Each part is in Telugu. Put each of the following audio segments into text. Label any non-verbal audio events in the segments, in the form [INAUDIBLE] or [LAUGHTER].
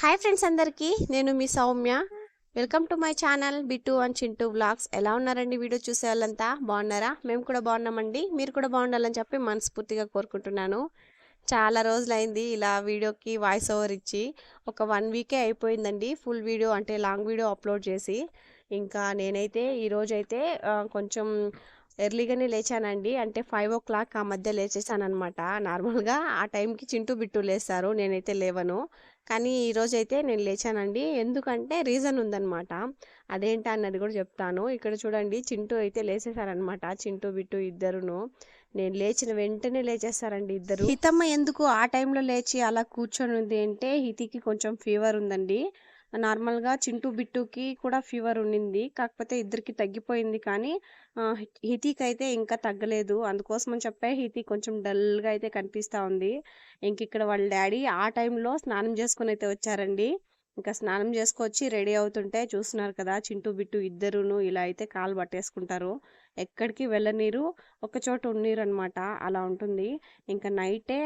హాయ్ ఫ్రెండ్స్ అందరికీ నేను మీ Soumya. Welcome to my channel Bittu and Chintu vlogs ఎలా ఉన్నారండి వీడియో చూసే వాళ్ళంతా? బాగున్నారా? మేము కూడా బాగున్నామండి. మీరు కూడా బాగుండాలని చెప్పి మనస్ఫూర్తిగా కోరుకుంటున్నాను. చాలా రోజులైంది ఇలా వీడియోకి వాయిస్ ఓవర్ ఇచ్చి. ఒక వన్ వీకే అయిపోయిందండి ఫుల్ వీడియో అంటే లాంగ్ వీడియో అప్లోడ్ చేసి. ఇంకా నేనైతే ఈరోజైతే కొంచెం ఎర్లీగానే లేచానండి. అంటే ఫైవ్ ఓ క్లాక్ ఆ మధ్య లేచేసాను అనమాట నార్మల్గా ఆ టైంకి చింటూ బిట్టు లేస్తారు. నేనైతే లేవను. కానీ ఈరోజు అయితే నేను లేచానండి. ఎందుకంటే రీజన్ ఉందన్నమాట. అదేంటి అన్నది కూడా చెప్తాను. ఇక్కడ చూడండి చింటూ అయితే లేచేసారనమాట చింటూ బిట్టు ఇద్దరును. నేను లేచిన వెంటనే లేచేస్తారండి ఇద్దరు. హితమ్మ ఎందుకు ఆ టైంలో లేచి అలా కూర్చొని ఉంది అంటే హితికి కొంచెం ఫీవర్ ఉందండి. నార్మల్గా చింటూ బిట్టుకి కూడా ఫీవర్ ఉండింది. కాకపోతే ఇద్దరికి తగ్గిపోయింది కానీ ఆ, హితికి అయితే ఇంకా తగ్గలేదు. అందుకోసం అని చెప్పే హితి కొంచెం డల్గా అయితే కనిపిస్తూ ఉంది. ఇంక ఇక్కడ వాళ్ళ డాడీ ఆ టైంలో స్నానం చేసుకుని అయితే వచ్చారండి. ఇంకా స్నానం చేసుకొచ్చి రెడీ అవుతుంటే చూస్తున్నారు కదా చింటూ బిట్టు ఇద్దరును ఇలా అయితే కాలు పట్టేసుకుంటారు. ఎక్కడికి వెళ్ళనీరు ఒక చోట ఉన్నీరు అనమాట అలా ఉంటుంది. ఇంకా నైటే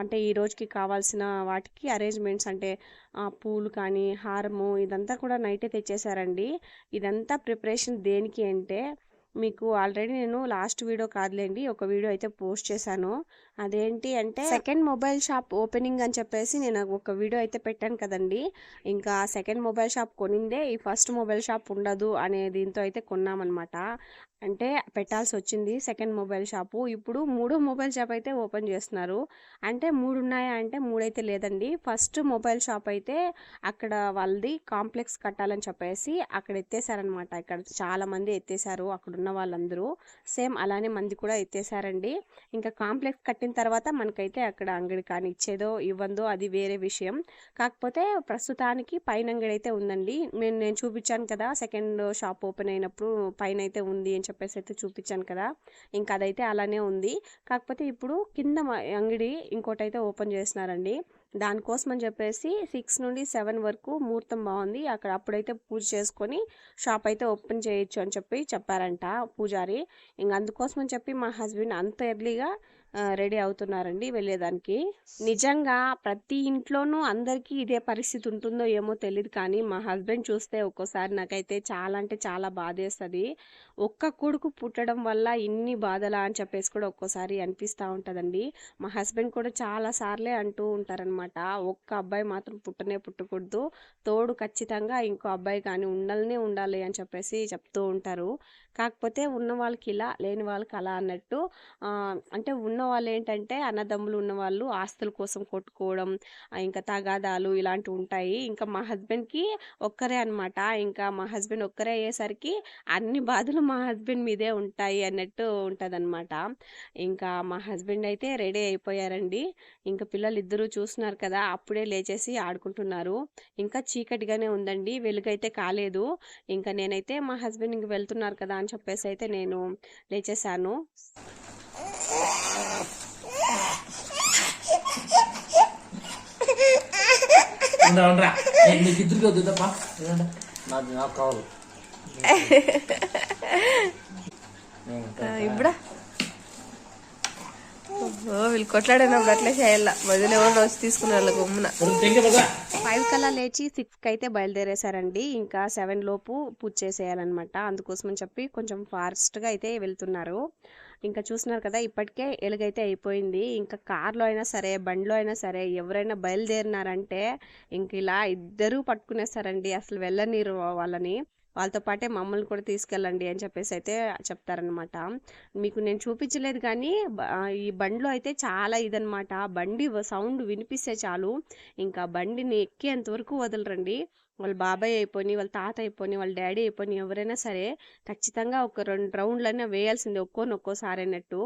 అంటే ఈ రోజుకి కావాల్సిన వాటికి అరేంజ్మెంట్స్ అంటే పూలు కానీ హారము ఇదంతా కూడా నైటే తెచ్చేసారండి. ఇదంతా ప్రిపరేషన్ దేనికి అంటే మీకు ఆల్రెడీ నేను లాస్ట్ వీడియో కాదులేండి ఒక వీడియో అయితే పోస్ట్ చేశాను. అదేంటి అంటే సెకండ్ మొబైల్ షాప్ ఓపెనింగ్ అని చెప్పేసి నేను ఒక వీడియో అయితే పెట్టాను కదండి. ఇంకా సెకండ్ మొబైల్ షాప్ కొనిందే ఈ ఫస్ట్ మొబైల్ షాప్ ఉండదు అనే దీంతో అయితే కొన్నామన్నమాట. అంటే పెట్టాల్సి వచ్చింది సెకండ్ మొబైల్ షాపు. ఇప్పుడు మూడో మొబైల్ షాప్ అయితే ఓపెన్ చేస్తున్నారు. అంటే మూడు ఉన్నాయా అంటే మూడైతే లేదండి. ఫస్ట్ మొబైల్ షాప్ అయితే అక్కడ వాళ్ళది కాంప్లెక్స్ కట్టాలని చెప్పేసి అక్కడ ఎత్తేసారనమాట ఇక్కడ చాలా మంది ఎత్తేసారు. అక్కడ ఉన్న వాళ్ళందరూ సేమ్ అలానే మంది కూడా ఎత్తేసారండి. ఇంకా కాంప్లెక్స్ కట్టిన తర్వాత మనకైతే అక్కడ అంగడి కానీ ఇచ్చేదో ఇవ్వందో అది వేరే విషయం. కాకపోతే ప్రస్తుతానికి పైన అంగడి అయితే ఉందండి. నేను నేను చూపించాను కదా సెకండ్ షాప్ ఓపెన్ అయినప్పుడు పైన అయితే ఉంది అని చెప్పేసి అయితే చూపించాను కదా. ఇంకా అదైతే అలానే ఉంది. కాకపోతే ఇప్పుడు కింద అంగడి ఇంకోటైతే ఓపెన్ చేస్తున్నారండి. దానికోసం అని చెప్పేసి సిక్స్ నుండి సెవెన్ వరకు ముహూర్తం బాగుంది. అక్కడ అప్పుడైతే పూజ చేసుకొని షాప్ అయితే ఓపెన్ చేయొచ్చు అని చెప్పి చెప్పారంట పూజారి. ఇంక అందుకోసం అని చెప్పి మా హస్బెండ్ అంత ఎర్లీగా రెడీ అవుతున్నారండి వెళ్ళేదానికి. నిజంగా ప్రతి ఇంట్లోనూ అందరికీ ఇదే పరిస్థితి ఉంటుందో ఏమో తెలియదు కానీ మా హస్బెండ్ చూస్తే ఒక్కోసారి నాకైతే చాలా అంటే చాలా బాధేస్తుంది. ఒక్క కొడుకు పుట్టడం వల్ల ఇన్ని బాధలా అని చెప్పేసి కూడా ఒక్కోసారి అనిపిస్తూ ఉంటుందండి. మా హస్బెండ్ కూడా చాలా సార్లే అంటూ ఉంటారనమాట ఒక్క అబ్బాయి మాత్రం పుట్టనే పుట్టకూడదు. తోడు ఖచ్చితంగా ఇంకో అబ్బాయి కానీ ఉండాలనే ఉండాలి అని చెప్పేసి చెప్తూ ఉంటారు. కాకపోతే ఉన్న వాళ్ళకి ఇలా లేని వాళ్ళకి అలా అన్నట్టు అంటే ఉన్న వాళ్ళు ఏంటంటే అన్నదమ్ములు ఉన్నవాళ్ళు ఆస్తుల కోసం కొట్టుకోవడం ఇంకా తగాదాలు ఇలాంటివి ఉంటాయి. ఇంకా మా హస్బెండ్కి ఒక్కరే అన్నమాట. ఇంకా మా హస్బెండ్ ఒక్కరే అయ్యేసరికి అన్ని బాధలు మా హస్బెండ్ మీదే ఉంటాయి అన్నట్టు ఉంటుందన్నమాట. ఇంకా మా హస్బెండ్ అయితే రెడీ అయిపోయారండి. ఇంకా పిల్లలు ఇద్దరు చూస్తున్నారు కదా అప్పుడే లేచేసి ఆడుకుంటున్నారు. ఇంకా చీకటిగానే ఉందండి. వెలుగైతే కాలేదు. ఇంకా నేనైతే మా హస్బెండ్ ఇంక వెళ్తున్నారు కదా అని చెప్పేసి అయితే నేను లేచేసాను ఉండరా ఉండరా నేను మీకు ఇద్దరికి వద్దు తప్ప ఏదంటే నాకు నాకు కావాలి. ఇప్పుడా? ఓ వీళ్ళు కొట్లాడినప్పుడు అట్లే చేయాల? వదిలే ఎవరు వచ్చి తీసుకున్న వాళ్ళ గమ్మున ఫైవ్ కల్లా లేచి సిక్స్కి అయితే బయలుదేరేశారండి. ఇంకా సెవెన్ లోపు పూజ చేసేయాలన్నమాట. అందుకోసం అని చెప్పి కొంచెం ఫాస్ట్గా అయితే వెళ్తున్నారు. ఇంకా చూస్తున్నారు కదా ఇప్పటికే ఎలుగైతే అయిపోయింది. ఇంకా కార్లో అయినా సరే బండిలో అయినా సరే ఎవరైనా బయలుదేరినారంటే ఇంక ఇలా ఇద్దరూ పట్టుకునేస్తారండి అసలు వెళ్ళనీరు వాళ్ళని. వాళ్ళతో పాటే మమ్మల్ని కూడా తీసుకెళ్ళండి అని చెప్పేసి అయితే చెప్తారనమాట మీకు నేను చూపించలేదు కానీ ఈ బండిలో అయితే చాలా ఇదనమాట బండి సౌండ్ వినిపిస్తే చాలు. ఇంకా బండిని ఎక్కేంత వరకు వదలరండి. వాళ్ళ బాబాయ్ అయిపోయి వాళ్ళ తాత అయిపోయి వాళ్ళ డాడీ అయిపోయి ఎవరైనా సరే ఖచ్చితంగా ఒక రెండు రౌండ్లైనా వేయాల్సిందే ఒక్కోని ఒక్కోసారి అన్నట్టు.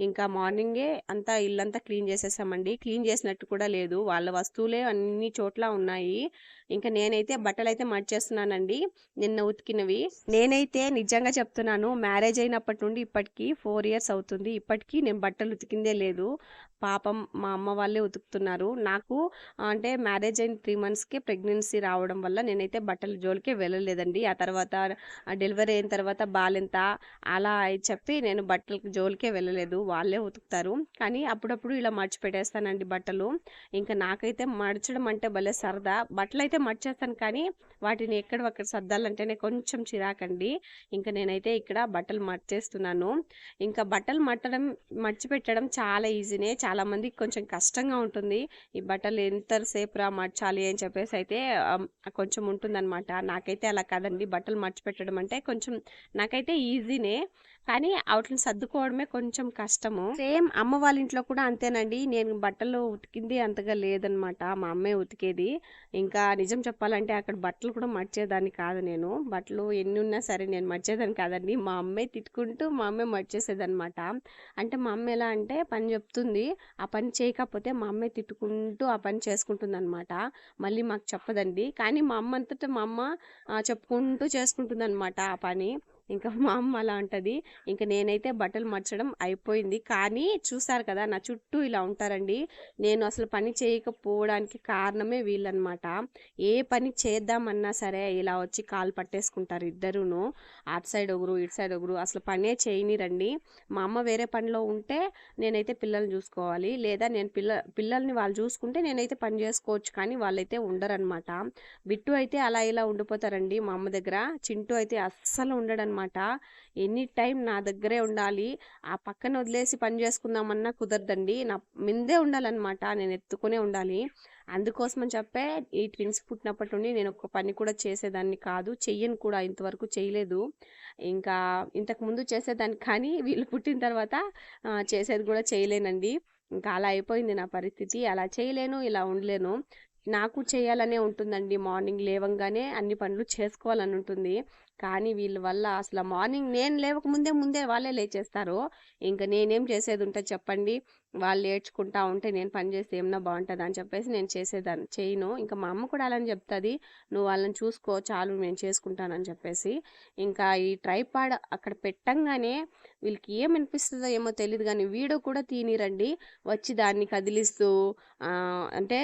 ఇంకా మార్నింగే అంతా ఇల్లంతా క్లీన్ చేసేసామండి. క్లీన్ చేసినట్టు కూడా లేదు. వాళ్ళ వస్తువులే అన్ని చోట్ల ఉన్నాయి. ఇంకా నేనైతే బట్టలు అయితే మడిచేస్తున్నానండి నిన్న ఉతికినవి. నేనైతే నిజంగా చెప్తున్నాను మ్యారేజ్ అయినప్పటి నుండి ఇప్పటికీ ఫోర్ ఇయర్స్ అవుతుంది. ఇప్పటికీ నేను బట్టలు ఉతికిందే లేదు. పాపం మా అమ్మ వాళ్ళే ఉతుకుతున్నారు. నాకు అంటే మ్యారేజ్ అయిన త్రీ మంత్స్కి ప్రెగ్నెన్సీ రావడం వల్ల నేనైతే బట్టల జోలికే వెళ్ళలేదండి. ఆ తర్వాత డెలివరీ అయిన తర్వాత బాలెంత అలా చెప్పి నేను బట్టలకి జోలికే వెళ్ళలేదు. వాళ్ళే ఉతుకుతారు. కానీ అప్పుడప్పుడు ఇలా మర్చిపెట్టేస్తానండి బట్టలు. ఇంకా నాకైతే మడచడం అంటే భలే సరదా. బట్టలు అయితే మర్చేస్తాను కానీ వాటిని ఎక్కడక్కడ సర్దాలంటేనే కొంచెం చిరాకండి. ఇంకా నేనైతే ఇక్కడ బట్టలు మర్చేస్తున్నాను. ఇంకా బట్టలు మట్టడం మర్చిపెట్టడం చాలా ఈజీనే. చాలామందికి కొంచెం కష్టంగా ఉంటుంది. ఈ బట్టలు ఎంతసేపు రా మర్చాలి అని చెప్పేసి అయితే కొంచెం ఉంటుందన్నమాట. నాకైతే అలా కాదండి. బట్టలు మర్చిపెట్టడం అంటే కొంచెం నాకైతే ఈజీనే. కానీ వాటిని సర్దుకోవడమే కొంచెం కష్టము. సేమ్ అమ్మ వాళ్ళ ఇంట్లో కూడా అంతేనండి. నేను బట్టలు ఉతికింది అంతగా లేదనమాట. మా అమ్మే ఉతికేది. ఇంకా నిజం చెప్పాలంటే అక్కడ బట్టలు కూడా మర్చేదాన్ని కాదు నేను. బట్టలు ఎన్ని ఉన్నా సరే నేను మర్చేదాన్ని కాదండి. మా అమ్మే తిట్టుకుంటూ మా అమ్మే మర్చేసేదనమాట అంటే మా అమ్మ ఎలా అంటే పని చెప్తుంది. ఆ పని చేయకపోతే మా అమ్మే తిట్టుకుంటూ ఆ పని చేసుకుంటుంది అనమాట మళ్ళీ మాకు చెప్పదండి. కానీ మా అమ్మ అంతటా మా అమ్మ చెప్పుకుంటూ చేసుకుంటుంది అనమాట ఆ పని. ఇంకా మా అమ్మ అలా అంటది. ఇంకా నేనైతే బట్టలు మర్చడం అయిపోయింది. కానీ చూసారు కదా నా చుట్టూ ఇలా ఉంటారండి. నేను అసలు పని చేయకపోవడానికి కారణమే వీళ్ళనమాట ఏ పని చేద్దామన్నా సరే ఇలా వచ్చి కాలు పట్టేసుకుంటారు ఇద్దరును. అటు సైడ్ ఒకరు ఇటు సైడ్ ఒకరు. అసలు పనే చేయనిరండి. మా అమ్మ వేరే పనిలో ఉంటే నేనైతే పిల్లల్ని చూసుకోవాలి. లేదా నేను పిల్ల పిల్లల్ని వాళ్ళు చూసుకుంటే నేనైతే పని చేసుకోవచ్చు. కానీ వాళ్ళైతే ఉండరనమాట బిట్టు అయితే అలా ఇలా ఉండిపోతారండి మా అమ్మ దగ్గర. చింటూ అయితే అస్సలు ఉండడనమాట ఎనీ టైం నా దగ్గరే ఉండాలి. ఆ పక్కన వదిలేసి పని చేసుకుందామన్నా కుదరదండి. నా మిందే ఉండాలన్నమాట. నేను ఎత్తుకునే ఉండాలి. అందుకోసమని చెప్పే ఈ ట్విన్స్ పుట్టినప్పటి నుండి నేను ఒక పని కూడా చేసేదాన్ని కాదు చెయ్యను కూడా ఇంతవరకు చేయలేదు ఇంకా ఇంతకు ముందు చేసేదాన్ని కానీ [LAUGHS] వీళ్ళు పుట్టిన తర్వాత చేసేది కూడా చేయలేనండి. ఇంకా అలా అయిపోయింది నా పరిస్థితి. అలా చేయలేను ఇలా ఉండలేను. నాకు చేయాలనే ఉంటుందండి. మార్నింగ్ లేవంగానే అన్ని పనులు చేసుకోవాలని ఉంటుంది. కానీ వీళ్ళ వల్ల అసలు మార్నింగ్ నేను లేవక ముందే ముందే వాళ్ళే లేచేస్తారు. ఇంకా నేనేం చేసేది ఉంటే చెప్పండి. వాళ్ళు ఏడ్చుకుంటా ఉంటే నేను పని చేస్తే ఏమన్నా బాగుంటుంది అని చెప్పేసి నేను చేసేదాన్ని చేయను. ఇంకా మా అమ్మ కూడా అలానే చెప్తుంది. నువ్వు వాళ్ళని చూసుకో చాలు నేను చేసుకుంటానని చెప్పేసి. ఇంకా ఈ ట్రైపాడ్ అక్కడ పెట్టంగానే వీళ్ళకి ఏం అనిపిస్తుందో ఏమో తెలియదు కానీ వీడియో కూడా తీనిరండి. వచ్చి దాన్ని కదిలిస్తూ అంటే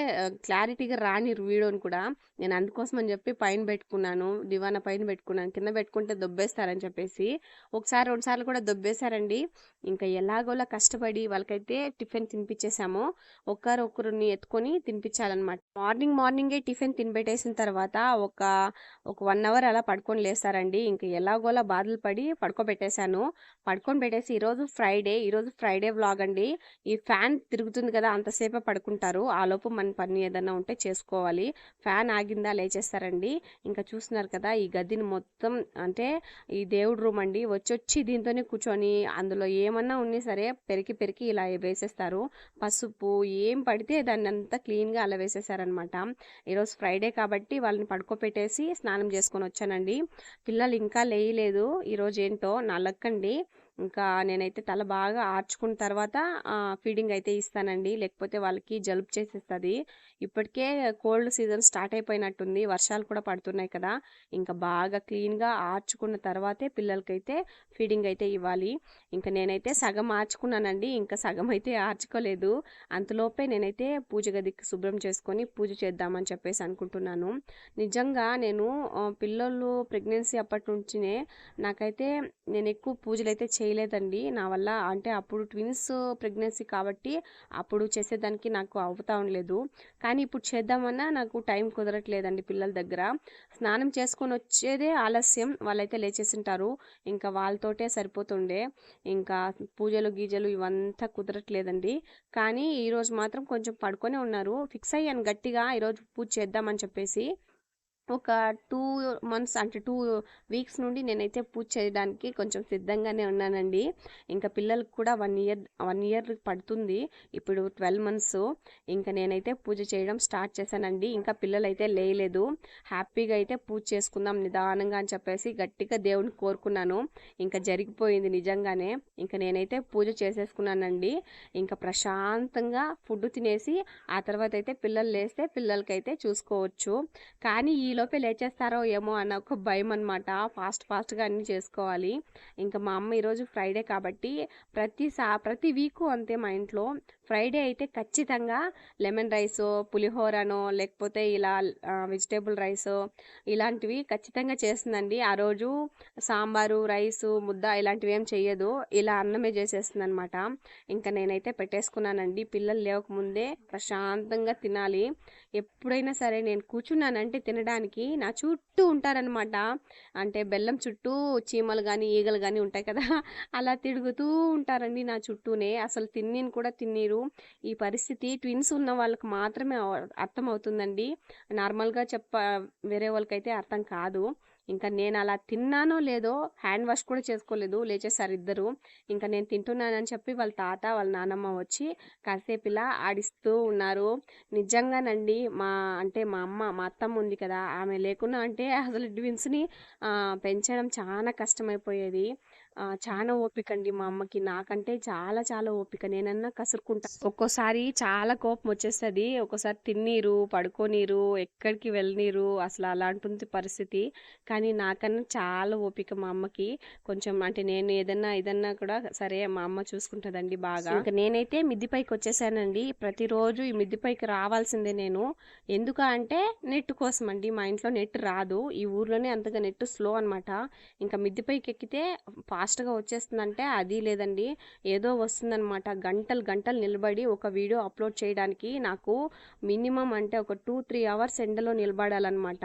క్లారిటీగా రానిరు వీడియోని కూడా. నేను అందుకోసం అని చెప్పి పైన పెట్టుకున్నాను. దివానా పైన పెట్టుకున్నాను. కింద పెట్టుకుంటే దొబ్బేస్తారని చెప్పేసి ఒకసారి రెండు సార్లు కూడా దొబ్బేశారండి. ఇంకా ఎలాగోలా కష్టపడి వాళ్ళకైతే టిఫిన్ తినిపించేసాము ఒక్కరు ఒకరిని ఎత్తుకొని తినిపించాలన్నమాట మార్నింగ్ మార్నింగే టిఫిన్ తినిపెట్టేసిన తర్వాత ఒక ఒక వన్ అవర్ అలా పడుకొని లేస్తారండి. ఇంకా ఎలాగోలా బాధలు పడి పడుకోబెట్టేశాను. పడుకొని పెట్టేసి ఈరోజు ఫ్రైడే ఈరోజు ఫ్రైడే వ్లాగ్ అండి. ఈ ఫ్యాన్ తిరుగుతుంది కదా అంతసేపే పడుకుంటారు. ఆ లోపు మన పని ఏదైనా ఉంటే చేసుకోవాలి. ఫ్యాన్ ఆగిందా లేచేస్తారండి. ఇంకా చూస్తున్నారు కదా ఈ గదిని మొత్తం అంటే ఈ దేవుడు రూమ్ అండి. వచ్చొచ్చి దీంతోనే కూర్చొని అందులో ఏమన్నా ఉన్నా సరే పెరికి పెరికి ఇలా వేసేస్తారు. పసుపు ఏం పడితే దాన్ని అంతా క్లీన్గా అలా వేసేసారనమాట ఈరోజు ఫ్రైడే కాబట్టి వాళ్ళని పడుకోపెట్టేసి స్నానం చేసుకొని వచ్చానండి. పిల్లలు ఇంకా లేయలేదు. ఈరోజు ఏంటో నా ఇంకా నేనైతే తల బాగా ఆర్చుకున్న తర్వాత ఫీడింగ్ అయితే ఇస్తానండి. లేకపోతే వాళ్ళకి జలుబు చేసేస్తుంది. ఇప్పటికే కోల్డ్ సీజన్ స్టార్ట్ అయిపోయినట్టుంది. వర్షాలు కూడా పడుతున్నాయి కదా. ఇంకా బాగా క్లీన్గా ఆర్చుకున్న తర్వాతే పిల్లలకైతే ఫీడింగ్ అయితే ఇవ్వాలి. ఇంకా నేనైతే సగం ఆర్చుకున్నానండి. ఇంకా సగం అయితే ఆర్చుకోలేదు. అంతలోపే నేనైతే పూజ గదికి శుభ్రం చేసుకొని పూజ చేద్దామని చెప్పేసి అనుకుంటున్నాను. నిజంగా నేను పిల్లలు ప్రెగ్నెన్సీ అప్పటి నుంచినే నాకైతే నేను ఎక్కువ పూజలు అయితే చేయలేదండి. నా వల్ల అంటే అప్పుడు ట్విన్స్ ప్రెగ్నెన్సీ కాబట్టి అప్పుడు చేసేదానికి నాకు అవుతా ఉండలేదు కానీ ఇప్పుడు చేద్దామన్నా నాకు టైం కుదరట్లేదండి పిల్లల దగ్గర. స్నానం చేసుకొని వచ్చేదే ఆలస్యం. వాళ్ళైతే లేచేసింటారు. ఇంకా వాళ్ళతోటే సరిపోతుండే. ఇంకా పూజలు గీజలు ఇవంతా కుదరట్లేదండి. కానీ ఈరోజు మాత్రం కొంచెం పడుకొని ఉన్నారు. ఫిక్స్ అయ్యాను గట్టిగా. ఈరోజు పూజ చేద్దామని చెప్పేసి ఒక టూ మంత్స్ అంటే టూ వీక్స్ నుండి నేనైతే పూజ చేయడానికి కొంచెం సిద్ధంగానే ఉన్నానండి. ఇంకా పిల్లలకు కూడా వన్ ఇయర్ వన్ ఇయర్ పడుతుంది. ఇప్పుడు ట్వెల్వ్ మంత్స్. ఇంకా నేనైతే పూజ చేయడం స్టార్ట్ చేశానండి. ఇంకా పిల్లలు అయితే లేయలేదు. హ్యాపీగా అయితే పూజ చేసుకుందాం నిదానంగా అని చెప్పేసి గట్టిగా దేవుని కోరుకున్నాను. ఇంకా జరిగిపోయింది నిజంగానే. ఇంకా నేనైతే పూజ చేసేసుకున్నానండి. ఇంకా ప్రశాంతంగా ఫుడ్ తినేసి ఆ తర్వాత అయితే పిల్లలు లేస్తే పిల్లలకైతే చూసుకోవచ్చు. కానీ ఈ లోపే లేచేస్తారో ఏమో అన్న ఒక భయం అనమాట ఫాస్ట్ ఫాస్ట్గా అన్నీ చేసుకోవాలి. ఇంకా మా అమ్మ ఈరోజు ఫ్రైడే కాబట్టి ప్రతి సా ప్రతి వీకు అంతే మా ఇంట్లో. ఫ్రైడే అయితే ఖచ్చితంగా లెమన్ రైస్ పులిహోరనో లేకపోతే ఇలా వెజిటేబుల్ రైస్ ఇలాంటివి ఖచ్చితంగా చేస్తుందండి. ఆ రోజు సాంబారు రైసు ముద్ద ఇలాంటివి ఏం చెయ్యదు. ఇలా అన్నమే చేసేస్తుంది అనమాట ఇంకా నేనైతే పెట్టేసుకున్నానండి. పిల్లలు లేవకముందే ప్రశాంతంగా తినాలి. ఎప్పుడైనా సరే నేను కూర్చున్నానంటే తినడానికి నా చుట్టూ ఉంటారనమాట అంటే బెల్లం చుట్టూ చీమలు కానీ ఈగలు కానీ ఉంటాయి కదా. [LAUGHS] అలా తిరుగుతూ ఉంటారండి నా చుట్టూనే. అసలు తిన్నీని కూడా తిన్నీరు. ఈ పరిస్థితి ట్విన్స్ ఉన్న వాళ్ళకి మాత్రమే అర్థమవుతుందండి. నార్మల్గా చెప్ప వేరే వాళ్ళకైతే అర్థం కాదు. ఇంకా నేను అలా తిన్నానో లేదో హ్యాండ్ వాష్ కూడా చేసుకోలేదు లేచేసారు ఇద్దరు. ఇంకా నేను తింటున్నానని చెప్పి వాళ్ళ తాత వాళ్ళ నానమ్మ వచ్చి కాసేపు ఇలా ఆడిస్తూ ఉన్నారు. నిజంగానండి మా అంటే మా అమ్మ మా అత్తమ్మ ఉంది కదా ఆమె లేకున్నా అంటే అసలు ట్విన్స్ని పెంచడం చాలా కష్టమైపోయేది. చాలా ఓపిక అండి మా అమ్మకి. నాకంటే చాలా చాలా ఓపిక. నేనన్నా కసురుకుంటా. ఒక్కోసారి చాలా కోపం వచ్చేస్తుంది. ఒక్కోసారి తిన్నీరు పడుకోనీరు ఎక్కడికి వెళ్ళనీరు అసలు అలాంటి పరిస్థితి. కానీ నాకన్నా చాలా ఓపిక మా అమ్మకి. కొంచెం అంటే నేను ఏదన్నా ఏదన్నా కూడా సరే మా అమ్మ చూసుకుంటుందండి బాగా. ఇంకా నేనైతే మిద్ది పైకి వచ్చేసానండి. ప్రతిరోజు ఈ మిద్దిపైకి రావాల్సిందే నేను. ఎందుకు అంటే నెట్ కోసం అండి మా ఇంట్లో నెట్ రాదు. ఈ ఊర్లోనే అంతగా నెట్ స్లో అనమాట ఇంకా మిద్దిపైకి ఎక్కితే ఫాస్ట్గా వచ్చేస్తుందంటే అది లేదండి. ఏదో వస్తుందన్నమాట. గంటలు గంటలు నిలబడి ఒక వీడియో అప్లోడ్ చేయడానికి నాకు మినిమం అంటే ఒక టూ త్రీ అవర్స్ ఎండలో నిలబడాలన్నమాట.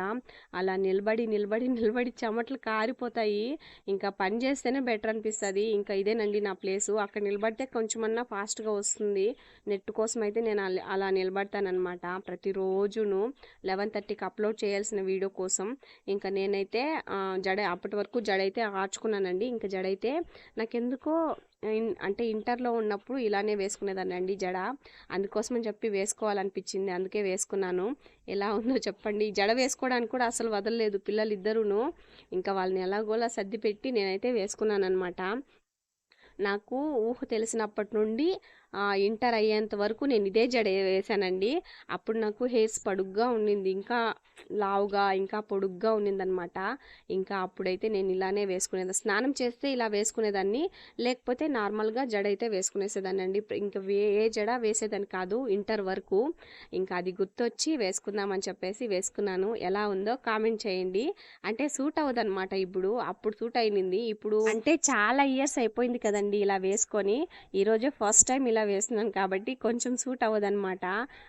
అలా నిలబడి నిలబడి నిలబడి చెమటలు కారిపోతాయి. ఇంకా పని చేస్తేనే బెటర్ అనిపిస్తుంది. ఇంకా ఇదేనండి నా ప్లేసు. అక్కడ నిలబడితే కొంచెమన్నా ఫాస్ట్గా వస్తుంది. నెట్ కోసం అయితే నేను అలా నిలబడతానమాట ప్రతిరోజును. లెవెన్ థర్టీకి అప్లోడ్ చేయాల్సిన వీడియో కోసం. ఇంకా నేనైతే జడ అప్పటి వరకు జడ అయితే ఆర్చుకున్నానండి. ఇంకా జడ అయితే నాకెందుకో అంటే ఇంటర్లో ఉన్నప్పుడు ఇలానే వేసుకునేదాన్ని అండి జడ. అందుకోసమని చెప్పి వేసుకోవాలనిపించింది అందుకే వేసుకున్నాను. ఎలా ఉందో చెప్పండి. జడ వేసుకోవడానికి కూడా అసలు వదలలేదు పిల్లలు ఇద్దరును ఇంకా వాళ్ళని ఎలాగోలా సర్ది పెట్టి నేనైతే వేసుకున్నాను అనమాట నాకు ఊహ తెలిసినప్పటి నుండి ఇంటర్ అయ్యేంత వరకు నేను ఇదే జడ వేసానండి. అప్పుడు నాకు హెయిర్స్ పొడుగ్గా ఉండింది. ఇంకా లావుగా ఇంకా పొడుగ్గా ఉండిందనమాట ఇంకా అప్పుడైతే నేను ఇలానే వేసుకునేది స్నానం చేస్తే ఇలా వేసుకునేదాన్ని లేకపోతే నార్మల్గా జడ అయితే వేసుకునేసేదాన్ని అండి ఇంకా ఏ జడ వేసేదాన్ని కాదు ఇంటర్ వరకు. ఇంకా అది గుర్తొచ్చి వేసుకుందామని చెప్పేసి వేసుకున్నాను. ఎలా ఉందో కామెంట్ చేయండి. అంటే సూట్ అవ్వదనమాట ఇప్పుడు. అప్పుడు సూట్ అయింది ఇప్పుడు అంటే చాలా ఇయర్స్ అయిపోయింది కదండి ఇలా వేసుకొని. ఈరోజే ఫస్ట్ టైం ఇలా వేస్తున్నాను కాబట్టి కొంచెం సూట్ అవ్వదనమాట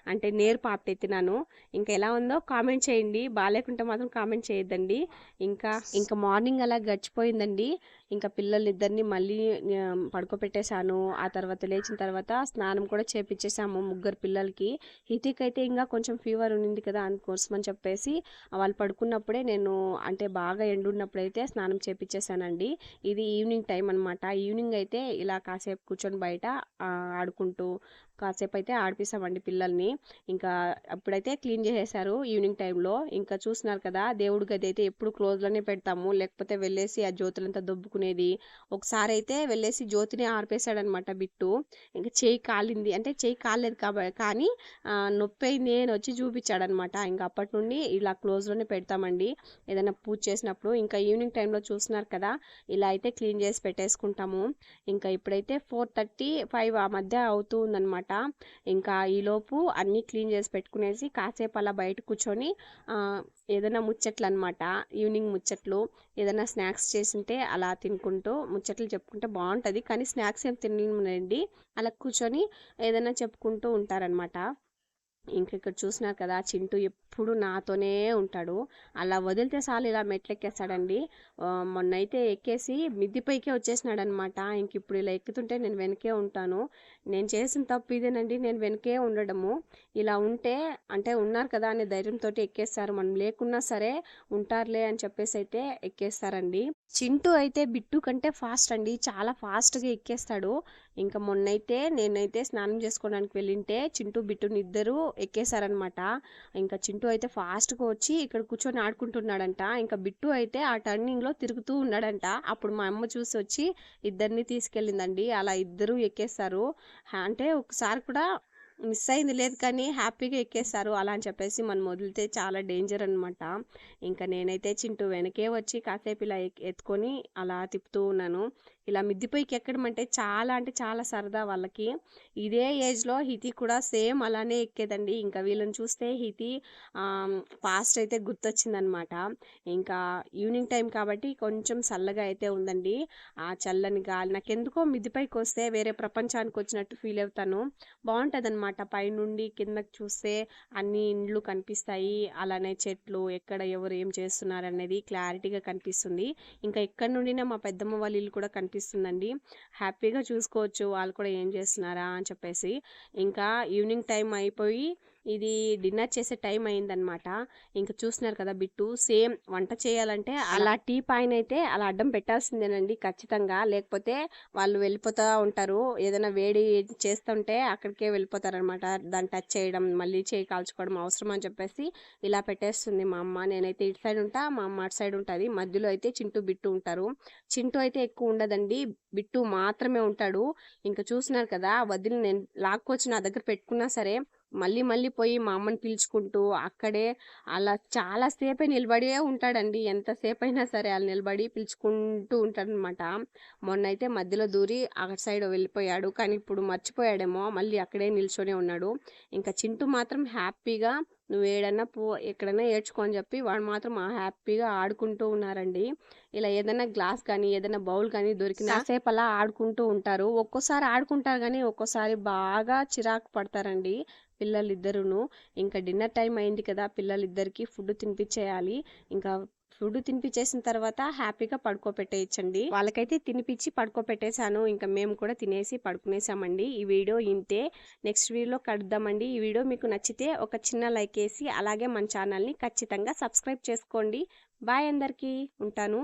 అంటే నేర్ పాపెత్తినాను ఇంకా ఎలా ఉందో కామెంట్ చేయండి. బాగాలేకుంటే మాత్రం కామెంట్ చేయొద్దండి. ఇంకా ఇంకా మార్నింగ్ అలా గడిచిపోయిందండి. ఇంకా పిల్లలు ఇద్దరిని మళ్ళీ పడుకోపెట్టేశాను పడుకోబెట్టేశాను. ఆ తర్వాత లేచిన తర్వాత స్నానం కూడా చేపించేసాము ముగ్గురు పిల్లలకి. హితిక్ అయితే ఇంకా కొంచెం ఫీవర్ ఉంది కదా అందుకోసమని చెప్పేసి వాళ్ళు పడుకున్నప్పుడే నేను అంటే బాగా ఎండున్నప్పుడు అయితే స్నానం చేపించేశానండి ఇది ఈవినింగ్ టైం అనమాట ఈవినింగ్ అయితే ఇలా కాసేపు కూర్చొని బయట ఆ, ఆడుకుంటూ కాసేపు అయితే ఆడిపిస్తామండి పిల్లల్ని. ఇంకా అప్పుడైతే క్లీన్ చేసేసారు ఈవినింగ్ టైంలో. ఇంకా చూసినారు కదా దేవుడి గది అయితే ఎప్పుడు క్లోజ్లోనే పెడతాము. లేకపోతే వెళ్ళేసి ఆ జ్యోతులంతా దొబ్బుకునేది. ఒకసారి అయితే వెళ్ళేసి జ్యోతిని ఆర్పేశాడనమాట బిట్టు. ఇంకా చేయి కాలింది. అంటే చేయి కాలేదు కాబట్టి కానీ నొప్పి అయింది అని వచ్చి చూపించాడనమాట ఇంకా అప్పటి నుండి ఇలా క్లోజ్లోనే పెడతామండి. ఏదైనా పూజ చేసినప్పుడు. ఇంకా ఈవినింగ్ టైంలో చూస్తున్నారు కదా ఇలా అయితే క్లీన్ చేసి పెట్టేసుకుంటాము. ఇంకా ఇప్పుడైతే ఫోర్ థర్టీ ఫైవ్ ఆ మధ్య అవుతూ ఉందన్నమాట. ఇంకా ఈలోపు అన్నీ క్లీన్ చేసి పెట్టుకునేసి కాసేపు అలా బయట కూర్చొని ఏదైనా ముచ్చట్లు అనమాట ఈవినింగ్ ముచ్చట్లు ఏదైనా స్నాక్స్ చేసింటే అలా తినుకుంటూ ముచ్చట్లు చెప్పుకుంటే బాగుంటుంది. కానీ స్నాక్స్ ఏం తినండి అలా కూర్చొని ఏదైనా చెప్పుకుంటూ ఉంటారనమాట ఇంక ఇక్కడ చూసినారు కదా చింటూ ఎప్పుడు నాతోనే ఉంటాడు. అలా వదిలితే చాలు ఇలా మెట్లెక్కేస్తాడండి. మొన్న అయితే ఎక్కేసి మిద్దిపైకే వచ్చేసినాడనమాట వచ్చేసినాడు అనమాట ఇంక ఇప్పుడు ఇలా ఎక్కుతుంటే నేను వెనకే ఉంటాను. నేను చేసిన తప్పు ఇదేనండి నేను వెనకే ఉండడము. ఇలా ఉంటే అంటే ఉన్నారు కదా అనే ధైర్యంతో ఎక్కేస్తారు. మనం లేకున్నా సరే ఉంటారులే అని చెప్పేసి అయితే ఎక్కేస్తారండి. చింటూ అయితే బిట్టు కంటే ఫాస్ట్ అండి. చాలా ఫాస్ట్గా ఎక్కేస్తాడు. ఇంకా మొన్నైతే నేనైతే స్నానం చేసుకోవడానికి వెళ్ళింటే చింటూ బిట్టుని ఇద్దరు ఎక్కేశారనమాట ఇంకా చింటూ అయితే ఫాస్ట్గా వచ్చి ఇక్కడ కూర్చొని ఆడుకుంటున్నాడంట. ఇంకా బిట్టు అయితే ఆ టర్నింగ్లో తిరుగుతూ ఉన్నాడంట. అప్పుడు మా అమ్మ చూసి వచ్చి ఇద్దరిని తీసుకెళ్ళిందండి. అలా ఇద్దరు ఎక్కేస్తారు అంటే ఒకసారి కూడా మిస్ అయింది లేదు కానీ హ్యాపీగా ఎక్కేస్తారు అలా అని చెప్పేసి మనం వదిలితే చాలా డేంజర్ అనమాట ఇంకా నేనైతే చింటూ వెనకే వచ్చి కాసేపు ఇలా ఎత్తుకొని అలా తిప్పుతూ ఉన్నాను. ఇలా మిద్దిపైకి ఎక్కడం అంటే చాలా అంటే చాలా సరదా వాళ్ళకి. ఇదే ఏజ్లో హితి కూడా సేమ్ అలానే ఎక్కేదండి. ఇంకా వీళ్ళని చూస్తే హితి పాస్ట్ అయితే గుర్తొచ్చిందనమాట. ఇంకా ఈవినింగ్ టైం కాబట్టి కొంచెం చల్లగా అయితే ఉందండి. ఆ చల్లని గాలి నాకెందుకో మిద్దిపైకి వస్తే వేరే ప్రపంచానికి వచ్చినట్టు ఫీల్ అవుతాను. బాగుంటుంది అనమాట పైనుండి కిందకి చూస్తే అన్ని ఇండ్లు కనిపిస్తాయి. అలానే చెట్లు ఎక్కడ ఎవరు ఏం చేస్తున్నారు అనేది క్లారిటీగా కనిపిస్తుంది. ఇంకా ఎక్కడి నుండినే మా పెద్దమ్మ వాళ్ళ ఇల్లు కూడా కనిపిస్తుందండి హ్యాపీగా చూసుకోవచ్చు. వాళ్ళు కూడా ఏం చేస్తున్నారా అని చెప్పేసి. ఇంకా ఈవినింగ్ టైం అయిపోయి ఇది డిన్నర్ చేసే టైం అయిందనమాట ఇంకా చూస్తున్నారు కదా బిట్టు సేమ్ వంట చేయాలంటే అలా టీ పాయిన్ అయితే అలా అడ్డం పెట్టాల్సిందేనండి ఖచ్చితంగా. లేకపోతే వాళ్ళు వెళ్ళిపోతూ ఉంటారు. ఏదైనా వేడి చేస్తుంటే అక్కడికే వెళ్ళిపోతారనమాట దాన్ని టచ్ చేయడం మళ్ళీ చేయి కాల్చుకోవడం అవసరం అని చెప్పేసి ఇలా పెట్టేస్తుంది మా అమ్మ. నేనైతే ఇటు సైడ్ ఉంటా మా అమ్మ అటు సైడ్ ఉంటుంది. మధ్యలో అయితే చింటూ బిట్టు ఉంటారు. చింటూ అయితే ఎక్కువ ఉండదండి. బిట్టు మాత్రమే ఉంటాడు. ఇంకా చూస్తున్నారు కదా వదిలి నేను లాక్కొచ్చి నా దగ్గర పెట్టుకున్నా సరే మళ్ళీ మళ్ళీ పోయి మా అమ్మని పిలుచుకుంటూ అక్కడే అలా చాలా సేపే నిలబడే ఉంటాడండి. ఎంతసేపు అయినా సరే అలా నిలబడి పిలుచుకుంటూ ఉంటాడనమాట మొన్న అయితే మధ్యలో దూరి అక్కడ సైడ్ వెళ్ళిపోయాడు. కానీ ఇప్పుడు మర్చిపోయాడేమో. మళ్ళీ అక్కడే నిల్చొనే ఉన్నాడు. ఇంకా చింటూ మాత్రం హ్యాపీగా నువ్వు ఏడన్నా పో ఎక్కడైనా ఏడ్చుకో అని చెప్పి వాడు మాత్రం హ్యాపీగా ఆడుకుంటూ ఉన్నారండి. ఇలా ఏదైనా గ్లాస్ కానీ ఏదైనా బౌల్ కానీ దొరికిన సేపు అలా ఆడుకుంటూ ఉంటారు. ఒక్కోసారి ఆడుకుంటారు కానీ ఒక్కోసారి బాగా చిరాకు పడతారండి పిల్లలిద్దరును. ఇంకా డిన్నర్ టైం అయింది కదా పిల్లలిద్దరికి ఫుడ్ తినిపించేయాలి ఇంకా ఫుడ్ తినిపించేసిన తర్వాత హ్యాపీగా పడుకోపెట్టేయచ్చండి వాళ్ళకైతే తినిపించి పడుకోపెట్టేశాను ఇంకా మేము కూడా తినేసి పడుకునేసామండి ఈ వీడియో ఇంతే. నెక్స్ట్ వీడియోలో కడుద్దామండి ఈ వీడియో మీకు నచ్చితే ఒక చిన్న లైక్ వేసి అలాగే మన ఛానల్ని ఖచ్చితంగా సబ్స్క్రైబ్ చేసుకోండి. బాయ్ అందరికీ. ఉంటాను.